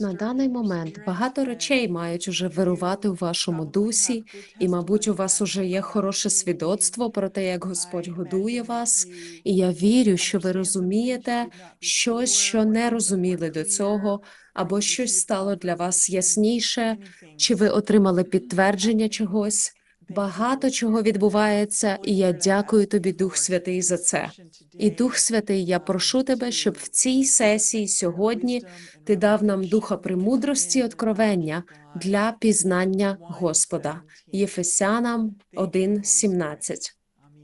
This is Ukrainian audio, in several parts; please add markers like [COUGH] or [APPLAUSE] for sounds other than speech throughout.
На даний момент багато речей мають уже вирувати у вашому дусі, і, мабуть, у вас уже є хороше свідоцтво про те, як Господь годує вас. І я вірю, що ви розумієте щось, що не розуміли до цього, або щось стало для вас ясніше, чи ви отримали підтвердження чогось. Багато чого відбувається, і я дякую тобі, Дух Святий, за це. І Дух Святий, я прошу тебе, щоб в цій сесії сьогодні ти дав нам духа премудрості і откровення для пізнання Господа. Єфесянам 1.17.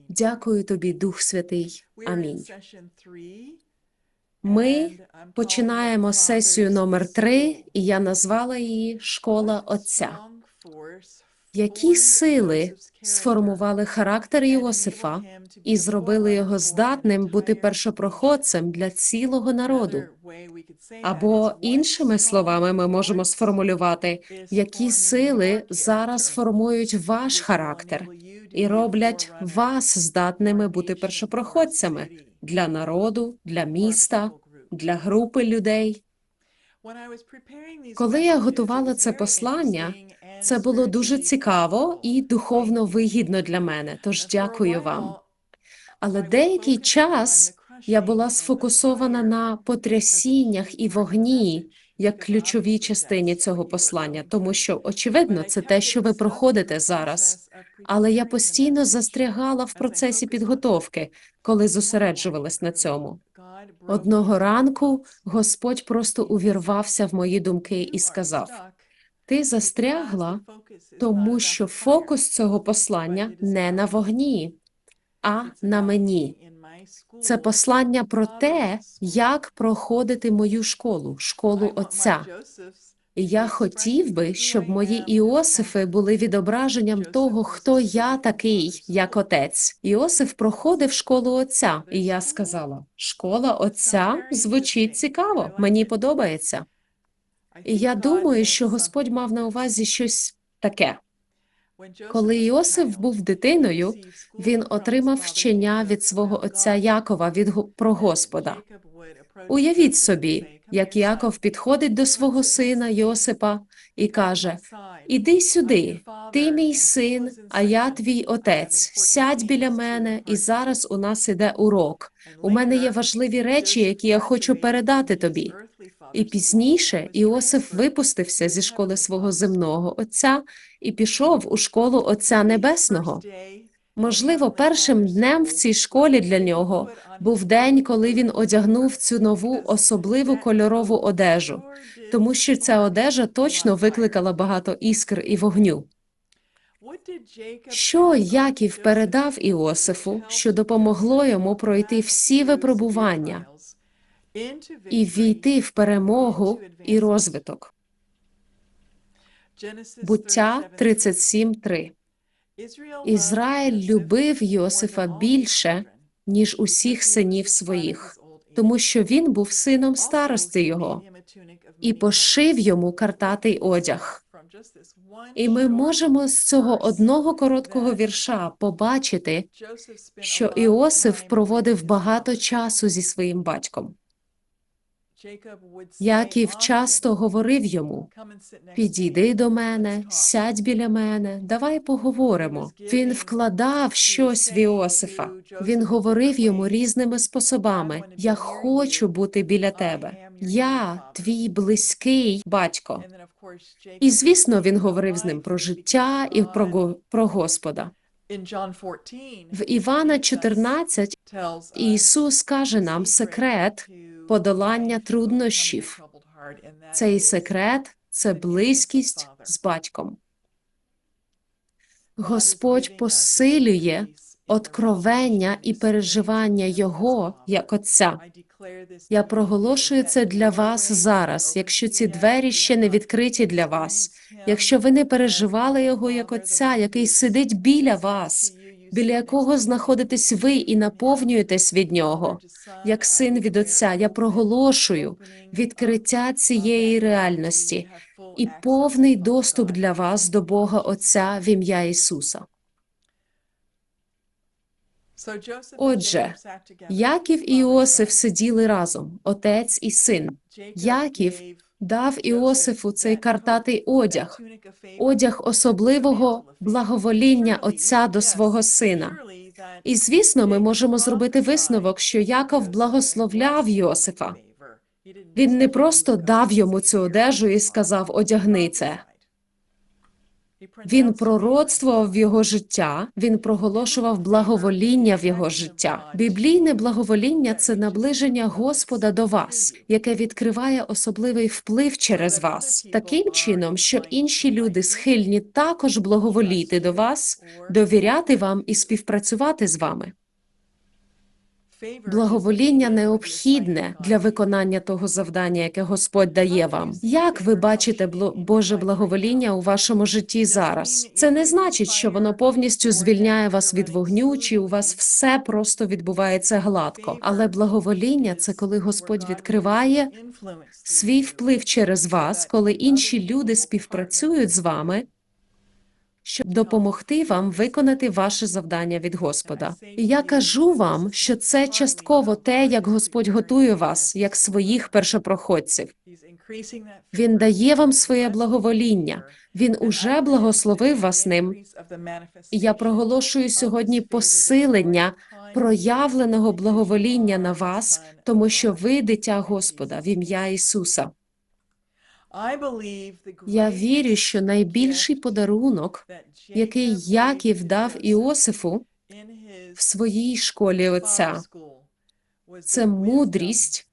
Дякую тобі, Дух Святий. Амінь. Ми починаємо сесію номер три, і я назвала її Школа Отця. Які сили сформували характер Іосифа і зробили його здатним бути першопроходцем для цілого народу? Або іншими словами, ми можемо сформулювати, які сили зараз формують ваш характер і роблять вас здатними бути першопроходцями для народу, для міста, для групи людей. Коли я готувала це послання, це було дуже цікаво і духовно вигідно для мене. Тож дякую вам. Але деякий час я була сфокусована на потрясіннях і вогні як ключовій частині цього послання, тому що очевидно це те, що ви проходите зараз. Але я постійно застрягала в процесі підготовки, коли зосереджувалась на цьому. Одного ранку Господь просто увірвався в мої думки і сказав: Ти застрягла, тому що фокус цього послання не на вогні, а на мені. Це послання про те, як проходити мою школу, школу Отця. І я хотів би, щоб мої Іосифи були відображенням того, хто я такий, як отець. Іосиф проходив школу отця, і я сказала: школа отця звучить цікаво, мені подобається. І я думаю, що Господь мав на увазі щось таке. Коли Йосиф був дитиною, він отримав вчення від свого отця Якова від про Господа. Уявіть собі, як Яков підходить до свого сина Йосипа і каже: Іди сюди, ти мій син, а я твій отець. Сядь біля мене, і зараз у нас іде урок. У мене є важливі речі, які я хочу передати тобі. І пізніше Іосиф випустився зі школи свого земного отця і пішов у школу Отця Небесного. Можливо, першим днем в цій школі для нього був день, коли він одягнув цю нову особливу кольорову одежу, тому що ця одежа точно викликала багато іскр і вогню. Що Яків передав Іосифу, що допомогло йому пройти всі випробування і війти в перемогу і розвиток? Буття 37.3 Ізраїль любив Йосифа більше, ніж усіх синів своїх, тому що він був сином старости його, і пошив йому картатий одяг. І ми можемо з цього одного короткого вірша побачити, що Іосиф проводив багато часу зі своїм батьком. Яків часто говорив йому: Підійди до мене, сядь біля мене, давай поговоримо. Він вкладав щось в Іосифа. Він говорив йому різними способами: Я хочу бути біля тебе. Я твій близький батько. І звісно, він говорив з ним про життя і про, го- про Господа. В Івана 14 Ісус каже нам секрет подолання труднощів. Цей секрет це близькість з батьком. Господь посилює откровення і переживання Його як Отця. Я проголошую це для вас зараз, якщо ці двері ще не відкриті для вас, якщо ви не переживали його як Отця, який сидить біля вас, біля якого знаходитесь ви і наповнюєтесь від нього, як син від Отця, я проголошую відкриття цієї реальності і повний доступ для вас до Бога Отця в ім'я Ісуса. Отже, Яків і Іосиф сиділи разом, отець і син. Яків дав Іосифу цей картатий одяг, одяг особливого благовоління отця до свого сина. І звісно, ми можемо зробити висновок, що Яков благословляв Йосифа. Він не просто дав йому цю одежу і сказав одягни це. Він пророцтвував його життя, він проголошував благовоління в його життя. Біблійне благовоління це наближення Господа до вас, яке відкриває особливий вплив через вас, таким чином, що інші люди схильні також благоволіти до вас, довіряти вам і співпрацювати з вами. Благовоління необхідне для виконання того завдання, яке Господь дає вам. Як ви бачите Боже благовоління у вашому житті зараз? Це не значить, що воно повністю звільняє вас від вогню, чи у вас все просто відбувається гладко. Але благовоління це коли Господь відкриває свій вплив через вас, коли інші люди співпрацюють з вами. Щоб допомогти вам виконати ваше завдання від Господа, і я кажу вам, що це частково те, як Господь готує вас, як своїх першопроходців. Він дає вам своє благовоління. Він уже благословив вас ним. І я проголошую сьогодні посилення проявленого благовоління на вас, тому що ви дитя Господа в ім'я Ісуса. Я вірю, що найбільший подарунок, який Яків дав Іосифу в своїй школі Отця, це мудрість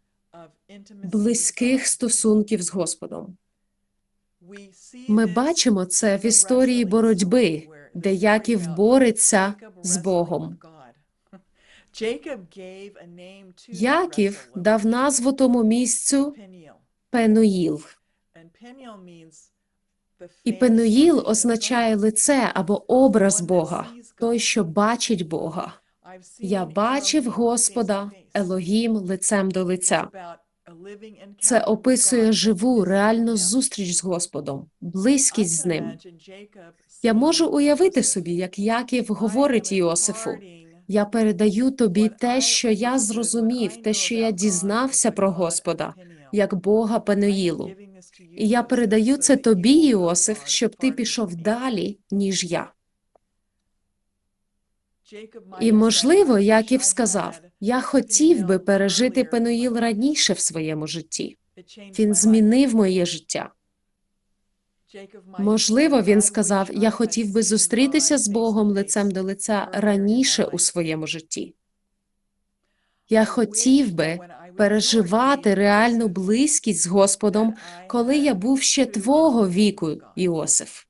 близьких стосунків з Господом. Ми бачимо це в історії боротьби, де Яків бореться з Богом. [LAUGHS] Яків дав назву тому місцю Пенуїл. І Пенуїл означає лице або образ Бога, той, що бачить Бога. Я бачив Господа Елогім лицем до лиця. Це описує живу, реальну зустріч з Господом, близькість з ним. Я можу уявити собі, як Яків говорить Іосифу: я передаю тобі те, що я зрозумів, те, що я дізнався про Господа, як Бога Пенуїлу. І я передаю це тобі, Іосиф, щоб ти пішов далі, ніж я. І, можливо, Яків сказав: Я хотів би пережити Пенуїл раніше в своєму житті. Він змінив моє життя. Можливо, він сказав: Я хотів би зустрітися з Богом лицем до лиця раніше у своєму житті. Я хотів би переживати реальну близькість з Господом, коли я був ще твого віку, Іосиф.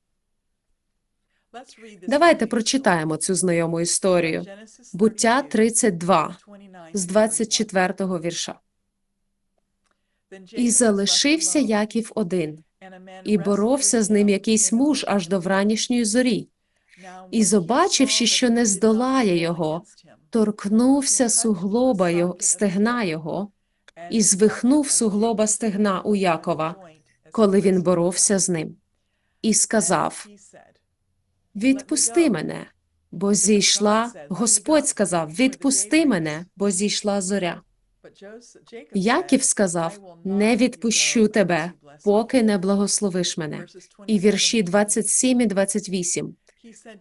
Давайте прочитаємо цю знайому історію. Буття 32, з 24-го вірша. І залишився Яків один, і боровся з ним якийсь муж аж до вранішньої зорі. І, побачивши, що не здолає його, торкнувся суглоба його, стегна його і звихнув суглоба стегна у Якова, коли він боровся з ним, і сказав: Відпусти мене, бо зійшла. Господь сказав: Відпусти мене, бо зійшла зоря. Яків сказав: Не відпущу тебе, поки не благословиш мене. І вірші 27 і 28.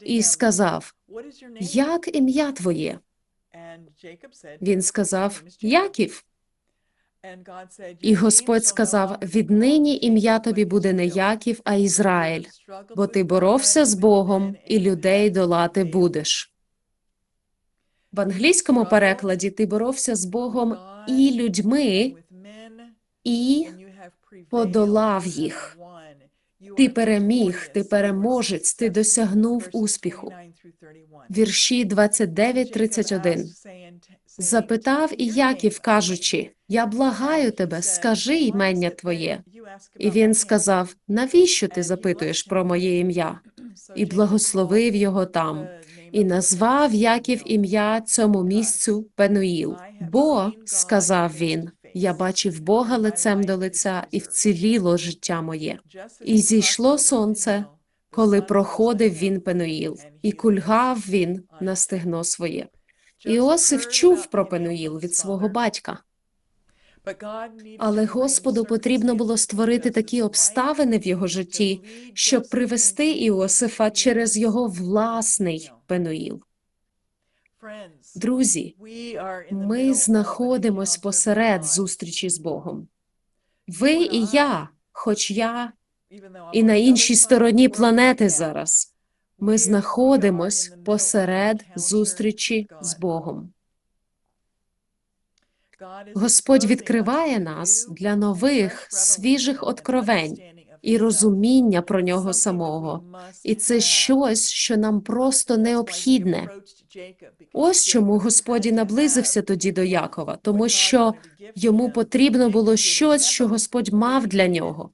І сказав: Як ім'я твоє? Він сказав: Яків. І Господь сказав: Віднині ім'я тобі буде не Яків, а Ізраїль, бо ти боровся з Богом і людей долати будеш. В англійському перекладі ти боровся з Богом і людьми, і подолав їх. Ти переміг, ти переможець, ти досягнув успіху. Вірші 29-31. Запитав і Яків, кажучи: Я благаю тебе, скажи ймення твоє. І він сказав: Навіщо ти запитуєш про моє ім'я? І благословив його там, і назвав Яків ім'я цьому місцю Пенуїл. Бо, сказав він, я бачив Бога лицем до лиця, і вціліло життя моє. І зійшло сонце, коли проходив він Пенуїл, і кульгав він на стегно своє. Іосиф чув про Пенуїл від свого батька, але Господу потрібно було створити такі обставини в його житті, щоб привести Іосифа через його власний Пенуїл. Друзі, ми знаходимось посеред зустрічі з Богом. Ви і я, хоч я і на іншій стороні планети зараз. Ми знаходимось посеред зустрічі з Богом. Господь відкриває нас для нових, свіжих откровень і розуміння про нього самого. І це щось, що нам просто необхідне. Ось чому Господь і наблизився тоді до Якова, тому що йому потрібно було щось, що Господь мав для нього.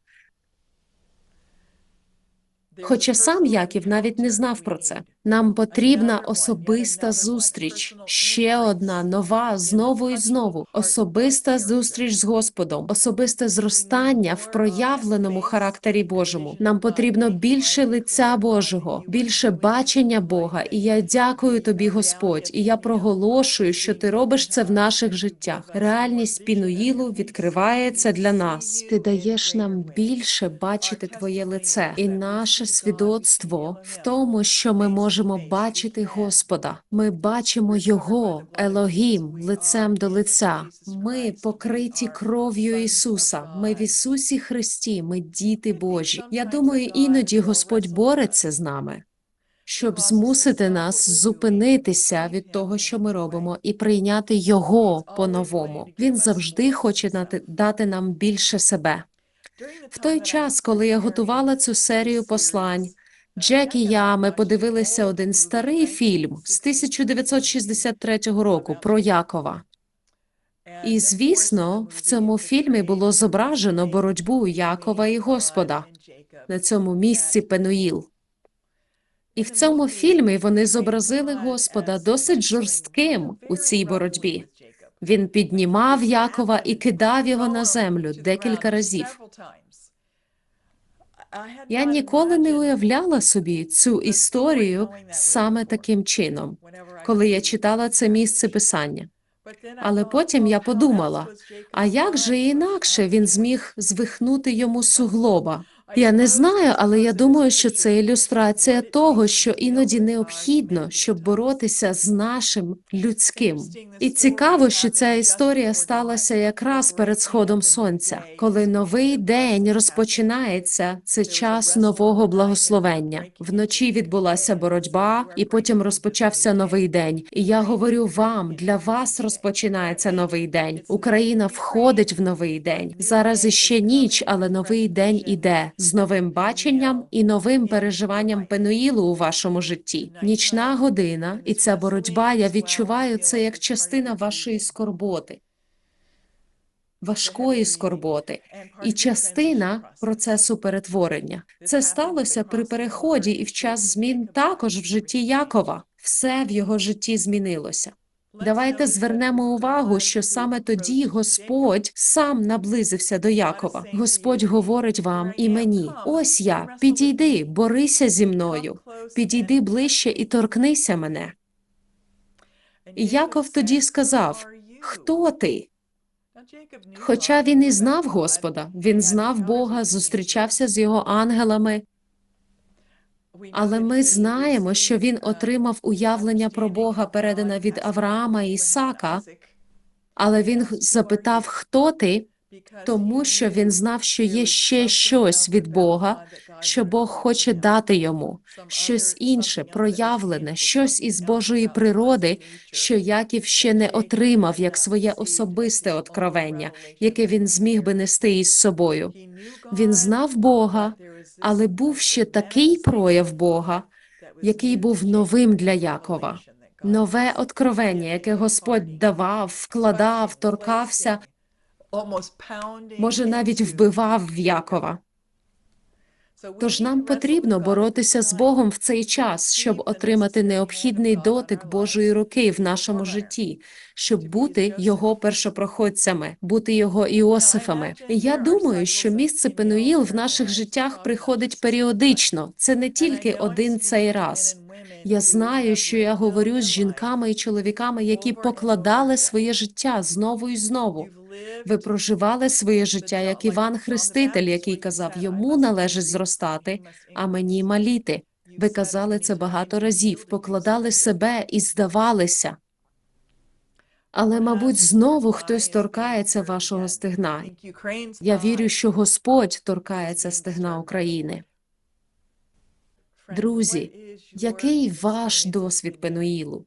Хоча сам Яків навіть не знав про це. Нам потрібна особиста зустріч, ще одна нова, знову і знову. Особиста зустріч з Господом, особисте зростання в проявленому характері Божому. Нам потрібно більше лиця Божого, більше бачення Бога. І я дякую тобі, Господь, і я проголошую, що ти робиш це в наших життях. Реальність Пінуїлу відкривається для нас. Ти даєш нам більше бачити твоє лице і наше свідоцтво в тому, що ми можемо бачити Господа. Ми бачимо Його, Елогім, лицем до лиця. Ми покриті кров'ю Ісуса. Ми в Ісусі Христі. Ми діти Божі. Я думаю, іноді Господь бореться з нами. Щоб змусити нас зупинитися від того, що ми робимо, і прийняти його по-новому. Він завжди хоче дати нам більше себе. В той час, коли я готувала цю серію послань, Джек і я ми подивилися один старий фільм з 1963 року про Якова. І звісно, в цьому фільмі було зображено боротьбу Якова і Господа на цьому місці Пенуїл. І в цьому фільмі вони зобразили Господа досить жорстким у цій боротьбі. Він піднімав Якова і кидав його на землю декілька разів. Я ніколи не уявляла собі цю історію саме таким чином, коли я читала це місце писання. Але потім я подумала: а як же інакше він зміг звихнути йому суглоба? Я не знаю, але я думаю, що це ілюстрація того, що іноді необхідно, щоб боротися з нашим людським. І цікаво, що ця історія сталася якраз перед сходом сонця, коли новий день розпочинається. Це час нового благословення. Вночі відбулася боротьба, і потім розпочався новий день. І я говорю вам, для вас розпочинається новий день. Україна входить в новий день. Зараз іще ніч, але новий день іде з новим баченням і новим переживанням Пенуїлу у вашому житті. Нічна година, і ця боротьба. Я відчуваю це як частина вашої скорботи. Важкої скорботи і частина процесу перетворення. Це сталося при переході і в час змін також в житті Якова. Все в його житті змінилося. Давайте звернемо увагу, що саме тоді Господь сам наблизився до Якова. Господь говорить вам і мені: ось я, підійди, борися зі мною, підійди ближче і торкнися мене. І Яков тоді сказав: Хто ти? Хоча він і знав Господа, він знав Бога, зустрічався з його ангелами. Але ми знаємо, що він отримав уявлення про Бога, передане від Авраама і Ісака. Але він запитав, хто ти, тому що він знав, що є ще щось від Бога, що Бог хоче дати йому, щось інше, проявлене, щось із Божої природи, що Яків ще не отримав як своє особисте откровення, яке він зміг би нести із собою. Він знав Бога, але був ще такий прояв Бога, який був новим для Якова. Нове откровення, яке Господь давав, вкладав, торкався, може навіть вбивав в Якова. Тож нам потрібно боротися з Богом в цей час, щоб отримати необхідний дотик Божої руки в нашому житті, щоб бути його першопроходцями, бути його Іосифами. Я думаю, що місце Пенуїл в наших життях приходить періодично. Це не тільки один цей раз. Я знаю, що я говорю з жінками і чоловіками, які покладали своє життя знову і знову. Ви проживали своє життя, як Іван Хреститель, який казав, йому належить зростати, а мені маліти. Ви казали це багато разів, покладали себе і здавалися. Але, мабуть, знову хтось торкається вашого стегна. Я вірю, що Господь торкається стегна України. Друзі, який ваш досвід Пенуїлу?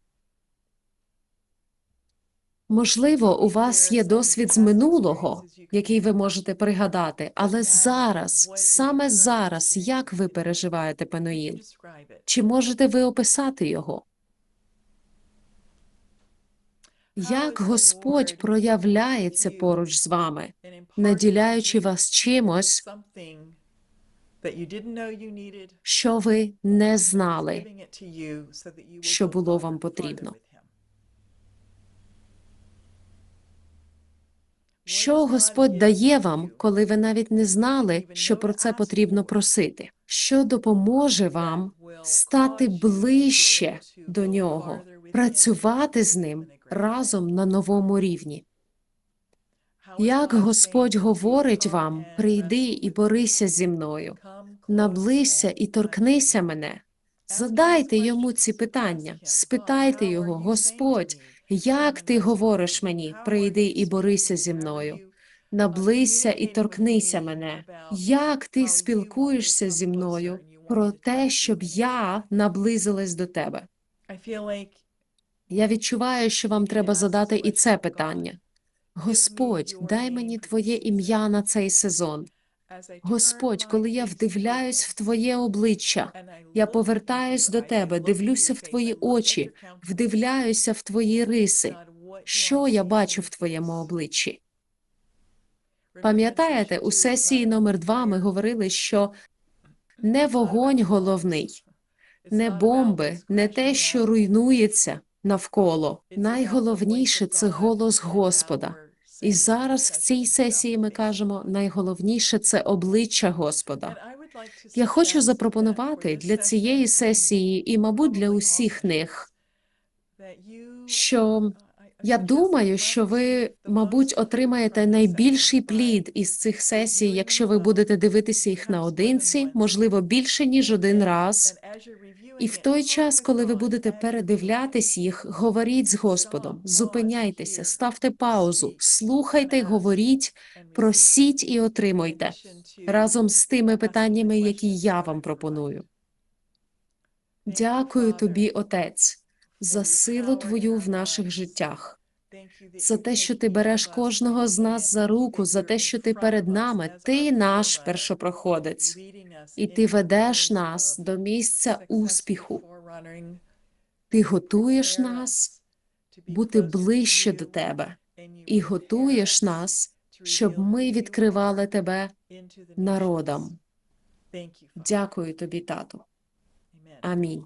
Можливо, у вас є досвід з минулого, який ви можете пригадати, але зараз, саме зараз, як ви переживаєте Пенуїл? Чи можете ви описати його? Як Господь проявляється поруч з вами, наділяючи вас чимось, що ви не знали, що було вам потрібно? Що Господь дає вам, коли ви навіть не знали, що про це потрібно просити? Що допоможе вам стати ближче до нього, працювати з ним разом на новому рівні? Як Господь говорить вам: прийди і борися зі мною, наблизься і торкнися мене. Задайте йому ці питання, спитайте його, Господь, як ти говориш мені, прийди і борися зі мною, наблизься і торкнися мене. Як ти спілкуєшся зі мною про те, щоб я наблизилась до тебе? Я відчуваю, що вам треба задати і це питання. Господь, дай мені Твоє ім'я на цей сезон. Господь, коли я вдивляюсь в Твоє обличчя, я повертаюсь до Тебе, дивлюся в Твої очі, вдивляюся в Твої риси. Що я бачу в Твоєму обличчі? Пам'ятаєте, у сесії номер два ми говорили, що не вогонь головний, не бомби, не те, що руйнується навколо. Найголовніше це голос Господа. І зараз в цій сесії ми кажемо найголовніше це обличчя Господа. Я хочу запропонувати для цієї сесії і, мабуть, для усіх них, що я думаю, що ви, мабуть, отримаєте найбільший плід із цих сесій, якщо ви будете дивитися їх наодинці, можливо, більше ніж один раз. І в той час, коли ви будете передивлятись їх, говоріть з Господом, зупиняйтеся, ставте паузу, слухайте, говоріть, просіть і отримуйте разом з тими питаннями, які я вам пропоную. Дякую тобі, Отець, за силу твою в наших життях, за те, що ти береш кожного з нас за руку, за те, що ти перед нами, ти наш першопроходець, і ти ведеш нас до місця успіху. Ти готуєш нас бути ближче до тебе і готуєш нас, щоб ми відкривали тебе народам. Дякую тобі, тату. Амінь.